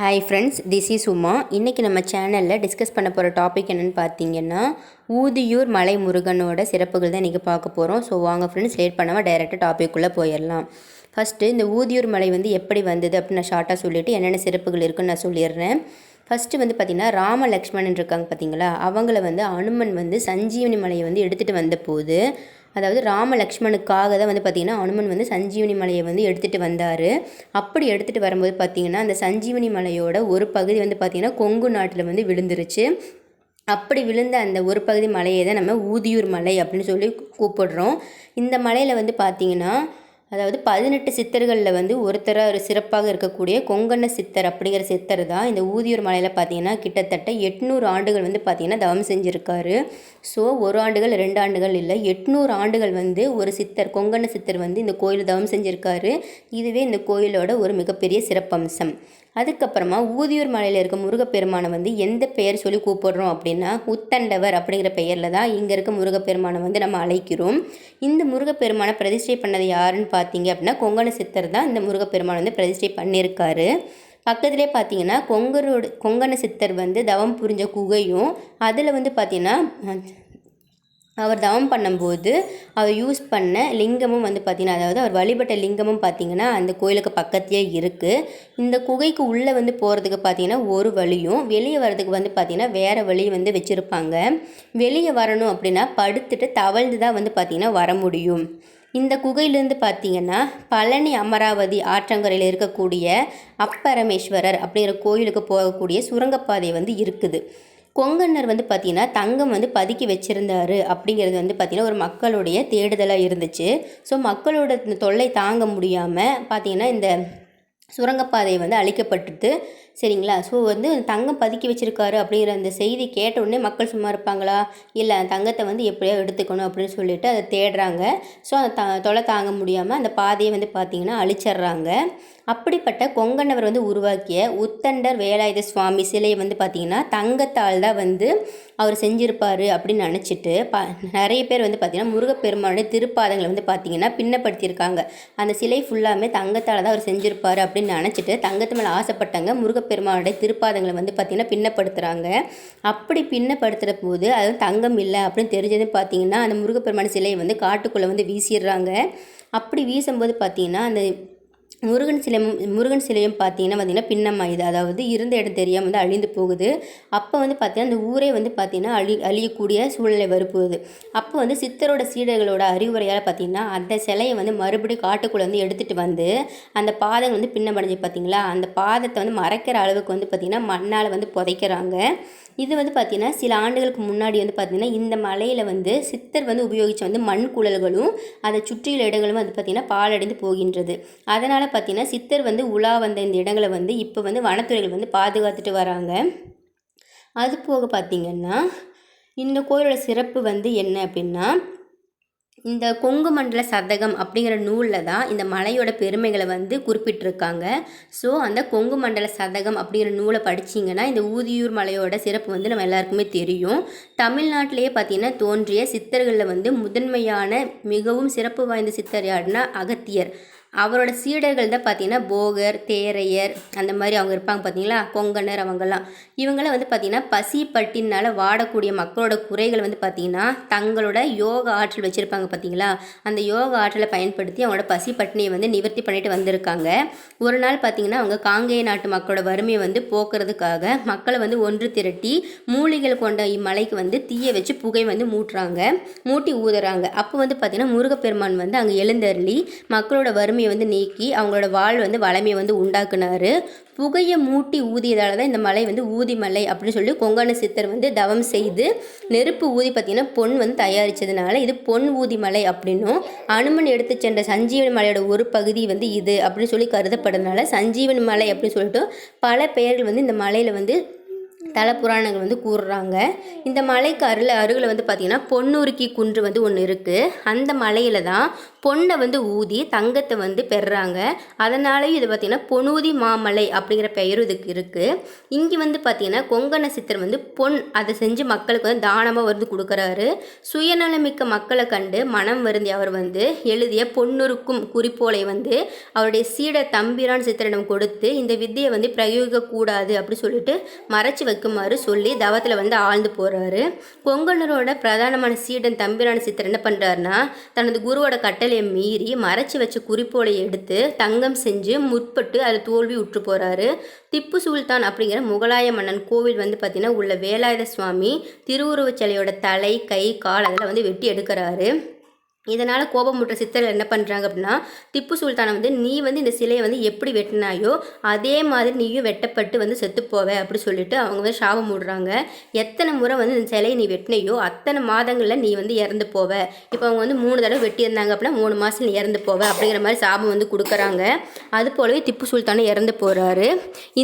Hi friends this is Uma இன்றைக்கி நம்ம சேனலில் டிஸ்கஸ் பண்ண போகிற டாபிக் என்னென்னு பார்த்தீங்கன்னா ஊதியூர் மலை முருகனோட சிறப்புகள் தான் இன்றைக்கி பார்க்க போகிறோம் ஸோ வாங்க ஃப்ரெண்ட்ஸ் லேட் பண்ணாமல் டைரெக்டாக டாபிக்குள்ளே போயிடலாம். ஃபஸ்ட்டு இந்த ஊதியூர் மலை வந்து எப்படி வந்தது அப்படின்னு நான் ஷார்ட்டாக சொல்லிவிட்டு என்னென்ன சிறப்புகள் இருக்குன்னு நான் சொல்லிடுறேன். ஃபஸ்ட்டு வந்து பார்த்திங்கன்னா ராம லக்ஷ்மணன் இருக்காங்க பார்த்தீங்களா? அவங்கள வந்து அனுமன் வந்து சஞ்சீவனி மலையை வந்து எடுத்துகிட்டு வந்த போது அதாவது ராம லக்ஷ்மணுக்காக தான் வந்து பார்த்திங்கன்னா அனுமன் வந்து சஞ்சீவனி மலையை வந்து எடுத்துகிட்டு வந்தார். அப்படி எடுத்துகிட்டு வரும்போது பார்த்திங்கன்னா அந்த சஞ்சீவனி மலையோட ஒரு பகுதி வந்து பார்த்திங்கன்னா கொங்கு நாட்டில் வந்து விழுந்துருச்சு. அப்படி விழுந்த அந்த ஒரு பகுதி மலையை தான் நம்ம ஊதியூர் மலை அப்படின்னு சொல்லி கூப்பிடுறோம். இந்த மலையில் வந்து பார்த்திங்கன்னா அதாவது பதினெட்டு சித்தர்களில் வந்து ஒருத்தராக ஒரு சிறப்பாக இருக்கக்கூடிய கொங்கண்ண சித்தர் அப்படிங்கிற சித்தர் தான் இந்த ஊதியூர் மலையில் பார்த்தீங்கன்னா கிட்டத்தட்ட எட்நூறு ஆண்டுகள் வந்து பார்த்திங்கன்னா தவம் செஞ்சுருக்காரு. ஸோ ஒரு ஆண்டுகள் ரெண்டு ஆண்டுகள் இல்லை எட்நூறு ஆண்டுகள் வந்து ஒரு சித்தர் கொங்கண்ண சித்தர் வந்து இந்த கோயில் தவம் செஞ்சுருக்காரு. இதுவே இந்த கோயிலோட ஒரு மிகப்பெரிய சிறப்பம்சம். அதுக்கப்புறமா ஊதியூர் மலையில் இருக்க முருகப்பெருமானை வந்து எந்த பெயர் சொல்லி கூப்பிடுறோம் அப்படின்னா உத்தண்டவர் அப்படிங்கிற பெயரில் தான் இங்கே இருக்க முருகப்பெருமானை வந்து நம்ம அழைக்கிறோம். இந்த முருகப்பெருமானை பிரதிஷ்டை பண்ணது யாருன்னு பார்த்தீங்க அப்படின்னா கொங்கண சித்தர் தான் இந்த முருகப்பெருமானை வந்து பிரதிஷ்டை பண்ணியிருக்காரு. பக்கத்துலேயே பார்த்தீங்கன்னா கொங்கரோட கொங்கண சித்தர் வந்து தவம் புரிஞ்ச குகையும் அதில் வந்து பார்த்திங்கன்னா அவர் தவம் பண்ணும்போது அவர் யூஸ் பண்ண லிங்கமும் வந்து பார்த்திங்கன்னா அதாவது அவர் வழிபட்ட லிங்கமும் பார்த்திங்கன்னா அந்த கோயிலுக்கு பக்கத்துலேயே இருக்குது இந்த குகைக்கு உள்ளே வந்து போகிறதுக்கு பார்த்திங்கன்னா ஒரு வழியும் வெளியே வர்றதுக்கு வந்து பார்த்திங்கன்னா வேறு வழி வந்து வச்சுருப்பாங்க. வெளியே வரணும் அப்படின்னா படுத்துட்டு தவழ்ந்து தான் வந்து பார்த்திங்கன்னா வர முடியும். இந்த குகையிலேருந்து பார்த்தீங்கன்னா பழனி அமராவதி ஆற்றங்கரையில் இருக்கக்கூடிய அப்பரமேஸ்வரர் அப்படிங்கிற கோயிலுக்கு போகக்கூடிய சுரங்கப்பாதை வந்து இருக்குது. கொங்கண்ணர் வந்து பார்த்திங்கன்னா தங்கம் வந்து பதுக்கி வச்சுருந்தாரு அப்படிங்கிறது வந்து பார்த்திங்கன்னா ஒரு மக்களுடைய தேடுதலாக இருந்துச்சு. ஸோ மக்களோட தொல்லை தாங்க முடியாமல் பார்த்திங்கன்னா இந்த சுரங்கப்பாதை வந்து அழிக்கப்பட்டுட்டு சரிங்களா? ஸோ வந்து தங்கம் பதுக்கி வச்சுருக்காரு அப்படிங்கிற அந்த செய்தி கேட்ட உடனே மக்கள் சும்மா இருப்பாங்களா? இல்லை தங்கத்தை வந்து எப்படியோ எடுத்துக்கணும் அப்படின்னு சொல்லிட்டு அதை தேடுறாங்க. ஸோ அந்த த தொலை தாங்க முடியாமல் அந்த பாதையை வந்து பார்த்திங்கன்னா அழிச்சிட்றாங்க. அப்படிப்பட்ட கொங்கண்ணவர் வந்து உருவாக்கிய உத்தண்டர் வேலாயுத சுவாமி சிலையை வந்து பார்த்திங்கன்னா தங்கத்தால் தான் வந்து அவர் செஞ்சுருப்பார் அப்படின்னு நினச்சிட்டு ப நிறைய பேர் வந்து பார்த்திங்கன்னா முருகப்பெருமானுடைய திருப்பாதங்களை வந்து பார்த்திங்கன்னா பின்னப்படுத்தியிருக்காங்க. அந்த சிலை ஃபுல்லாமே தங்கத்தால் தான் அவர் செஞ்சுருப்பார் அப்படின்னு நினச்சிட்டு தங்கத்து மேலே ஆசைப்பட்டாங்க முருகப்பெருமானுடைய திருப்பாதங்களை வந்து பார்த்திங்கன்னா பின்னப்படுத்துகிறாங்க அப்படி பின்னப்படுத்துகிற போது அது தங்கம் இல்லை அப்படின்னு தெரிஞ்சது பார்த்திங்கன்னா அந்த முருகப்பெருமான சிலையை வந்து காட்டுக்குள்ளே வந்து வீசிடுறாங்க. அப்படி வீசும்போது பார்த்திங்கன்னா அந்த முருகன் சிலை முருகன் சிலையும் பார்த்தீங்கன்னா பார்த்திங்கன்னா பின்னமாயுது. அதாவது இருந்த இடம் தெரியாமல் வந்து அழிந்து போகுது. அப்போ வந்து பார்த்திங்கன்னா அந்த ஊரே வந்து பார்த்திங்கன்னா அழி அழியக்கூடிய சூழ்நிலை வரப்போகுது. அப்போ வந்து சித்தரோட சீடர்களோட அறிவுரையால் பார்த்திங்கன்னா அந்த சிலையை வந்து மறுபடியும் காட்டுக்குள்ளே வந்து எடுத்துகிட்டு வந்து அந்த பாதம் வந்து பின்னமடைஞ்சு பார்த்திங்களா? அந்த பாதத்தை வந்து மறைக்கிற அளவுக்கு வந்து பார்த்திங்கன்னா மண்ணால் வந்து புதைக்கிறாங்க. இது வந்து பார்த்திங்கன்னா சில ஆண்டுகளுக்கு முன்னாடி வந்து பார்த்திங்கன்னா இந்த மலையில் வந்து சித்தர் வந்து உபயோகித்த வந்து மண் குழல்களும் அதை சுற்றியுள்ள இடங்களும் வந்து பார்த்திங்கன்னா பாலடைந்து போகின்றது. அதனால் பார்த்திங்கன்னா சித்தர் வந்து உலா வந்த இந்த இடங்களை வந்து இப்போ வந்து வனத்துறைகள் வந்து பாதுகாத்துட்டு வராங்க. அது போக பார்த்திங்கன்னா இந்த கோயிலோட சிறப்பு வந்து என்ன அப்படின்னா இந்த கொங்கு மண்டல சதகம் அப்படிங்கிற நூலில் தான் இந்த மலையோட பெருமைகளை வந்து குறிப்பிட்டிருக்காங்க. ஸோ அந்த கொங்கு மண்டல சதகம் அப்படிங்கிற நூலை படிச்சிங்கன்னா இந்த ஊதியூர் மலையோட சிறப்பு வந்து நம்ம எல்லாருக்குமே தெரியும். தமிழ்நாட்டிலேயே பார்த்திங்கன்னா தோன்றிய சித்தர்களில் வந்து முதன்மையான மிகவும் சிறப்பு வாய்ந்த சித்தர் யாருன்னா அகத்தியர். அவரோட சீடர்கள் தான் பார்த்தீங்கன்னா போகர் தேரையர் அந்த மாதிரி அவங்க இருப்பாங்க பார்த்தீங்களா? கொங்கனர் அவங்கெல்லாம். இவங்களாம் வந்து பார்த்திங்கன்னா பசி பட்டினால் வாடக்கூடிய மக்களோட குறைகள் வந்து பார்த்திங்கன்னா தங்களோட யோக ஆற்றல் வச்சுருப்பாங்க பார்த்தீங்களா? அந்த யோக ஆற்றலை பயன்படுத்தி அவங்களோட பசி பட்டினியை வந்து நிவர்த்தி பண்ணிட்டு வந்திருக்காங்க. ஒரு நாள் பார்த்திங்கன்னா அவங்க காங்கேய நாட்டு மக்களோட வறுமையை வந்து போக்குறதுக்காக மக்களை வந்து ஒன்று திரட்டி மூலிகள் கொண்ட இம்மலைக்கு வந்து தீயை வச்சு புகை வந்து மூட்டுறாங்க. மூட்டி ஊதுறாங்க. அப்போ வந்து பார்த்திங்கன்னா முருகப்பெருமான் வந்து அங்கே எழுந்தருளி மக்களோட வறுமை வறுமையை வந்து நீக்கி அவங்களோட வாழ் வந்து வளமையை வந்து உண்டாக்குனார். புகையை மூட்டி ஊதியதால் தான் இந்த மலை வந்து ஊதி மலை அப்படின்னு சொல்லி கொங்கான சித்தர் வந்து தவம் செய்து நெருப்பு ஊதி பார்த்திங்கன்னா பொன் வந்து தயாரித்ததுனால இது பொன் ஊதி மலை அப்படின்னும். அனுமன் எடுத்து சென்ற சஞ்சீவன் மலையோட ஒரு பகுதி வந்து இது அப்படின்னு சொல்லி கருதப்படுறதுனால சஞ்சீவன் மலை அப்படின்னு சொல்லிட்டு பல பெயர்கள் வந்து இந்த மலையில் வந்து தல புராணங்கள் வந்து கூறுறாங்க. இந்த மலைக்கு அருள் அருகில் வந்து பார்த்திங்கன்னா பொன்னுருக்கி குன்று வந்து ஒன்று இருக்குது அந்த மலையில் தான் பொண்ணை வந்து ஊதி தங்கத்தை வந்து பெறுறாங்க. அதனாலேயும் இது பார்த்திங்கன்னா பொனூதி மாமலை அப்படிங்கிற பெயரும் இதுக்கு இருக்குது இங்கே வந்து பார்த்திங்கன்னா கொங்கண சித்தர் வந்து பொன் அதை செஞ்சு மக்களுக்கு வந்து தானமாக வந்து கொடுக்குறாரு. சுயநலமிக்க மக்களை கண்டு மனம் வருந்தி அவர் வந்து எழுதிய பொன்னுருக்கும் குறிப்போலை வந்து அவருடைய சீடர் தம்பிரான் சித்தரிடம் கொடுத்து இந்த வித்தியை வந்து பிரயோகிக்கக்கூடாது அப்படி சொல்லிட்டு மறைச்சி வைக்க வைக்குமாறு சொல்லி தவத்தில் வந்து ஆழ்ந்து போகிறாரு கொங்கனரோட பிரதானமான சீடன் தம்பிரான சித்தர் என்ன பண்ணுறாருன்னா தனது குருவோட கட்டளையை மீறி மறைச்சி வச்ச குறிப்போலை எடுத்து தங்கம் செஞ்சு முற்பட்டு அதில் தோல்வி உற்று போகிறாரு திப்பு சுல்தான் அப்படிங்கிற முகலாய மன்னன் கோவில் வந்து பார்த்திங்கன்னா உள்ள வேலாயுத சுவாமி திருவுருவச் சிலையோட தலை கை கால் அதெல்லாம் வந்து வெட்டி எடுக்கிறாரு. இதனால் கோபமுற்ற சித்தர்கள் என்ன பண்ணுறாங்க அப்படின்னா திப்பு சுல்தானை வந்து நீ வந்து இந்த சிலையை வந்து எப்படி வெட்டினாயோ அதே மாதிரி நீயும் வெட்டப்பட்டு வந்து செத்துப்போவ அப்படி சொல்லிட்டு அவங்க வந்து சாபம் விடுறாங்க எத்தனை முறை வந்து இந்த சிலையை நீ வெட்டினையோ அத்தனை மாதங்களில் நீ வந்து இறந்து போவ. இப்போ அவங்க வந்து மூணு தடவை வெட்டியிருந்தாங்க அப்படின்னா மூணு மாதம் நீ இறந்து போவ அப்படிங்கிற மாதிரி சாபம் வந்து கொடுக்குறாங்க. அது போலவே திப்பு சுல்தானும் இறந்து போகிறாரு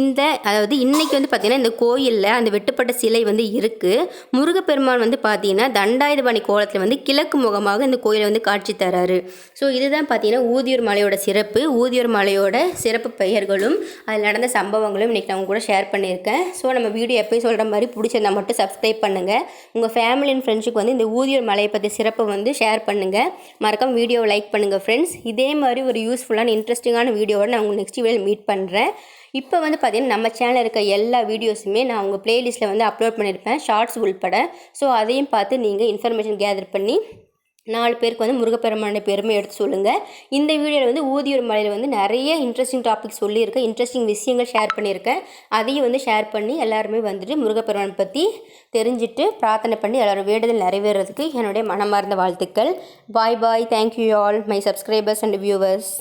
இந்த அதாவது இன்னைக்கு வந்து பார்த்திங்கன்னா இந்த கோயிலில் அந்த வெட்டப்பட்ட சிலை வந்து இருக்குது முருகப்பெருமான் வந்து பார்த்தீங்கன்னா தண்டாயுதபாணி கோலத்தில் வந்து கிழக்கு முகமாக இந்த கோயிலை வந்து காட்சி தராரு. ஸோ இதுதான் பார்த்தீங்கன்னா ஊதியூர் மலையோட சிறப்பு. ஊதியூர் மலையோட சிறப்பு பெயர்களும் அதில் நடந்த சம்பவங்களும் இன்றைக்கி நான் கூட ஷேர் பண்ணியிருக்கேன். ஸோ நம்ம வீடியோ எப்பயும் சொல்கிற மாதிரி பிடிச்சிருந்தா மட்டும் சப்ஸ்கிரைப் பண்ணுங்கள் உங்கள் ஃபேமிலி அண்ட் ஃப்ரெண்ட்ஸுக்கு வந்து இந்த ஊதியூர் மலையை பற்றி சிறப்பை வந்து ஷேர் பண்ணுங்கள் மறக்காம வீடியோவை லைக் பண்ணுங்கள் ஃப்ரெண்ட்ஸ் இதே மாதிரி ஒரு யூஸ்ஃபுல்லான இன்ட்ரெஸ்டிங்கான வீடியோவோட நான் உங்களுக்கு நெக்ஸ்ட் வீடியோவில் மீட் பண்ணுறேன் இப்போ வந்து பார்த்தீங்கன்னா நம்ம சேனலில் இருக்க எல்லா வீடியோஸுமே நான் உங்கள் ப்ளேலிஸ்ட்டில் வந்து அப்லோட் பண்ணியிருப்பேன் ஷார்ட்ஸ் உள்பட. ஸோ அதையும் பார்த்து நீங்கள் இன்ஃபர்மேஷன் கேதர் பண்ணி நாலு பேருக்கு வந்து முருகப்பெருமானுடைய பெருமை எடுத்து சொல்லுங்கள் இந்த வீடியோவில் வந்து ஊதியூர் மலையில் வந்து நிறைய இன்ட்ரெஸ்டிங் டாபிக் சொல்லியிருக்கேன் இன்ட்ரெஸ்டிங் விஷயங்கள் ஷேர் பண்ணியிருக்கேன். அதையும் வந்து ஷேர் பண்ணி எல்லாருமே வந்துட்டு முருகப்பெருமான் பற்றி தெரிஞ்சுட்டு பிரார்த்தனை பண்ணி எல்லாரும் வேண்டுதல் நிறைவேறதுக்கு என்னுடைய மனமார்ந்த வாழ்த்துக்கள். Bye bye thank you all my subscribers and viewers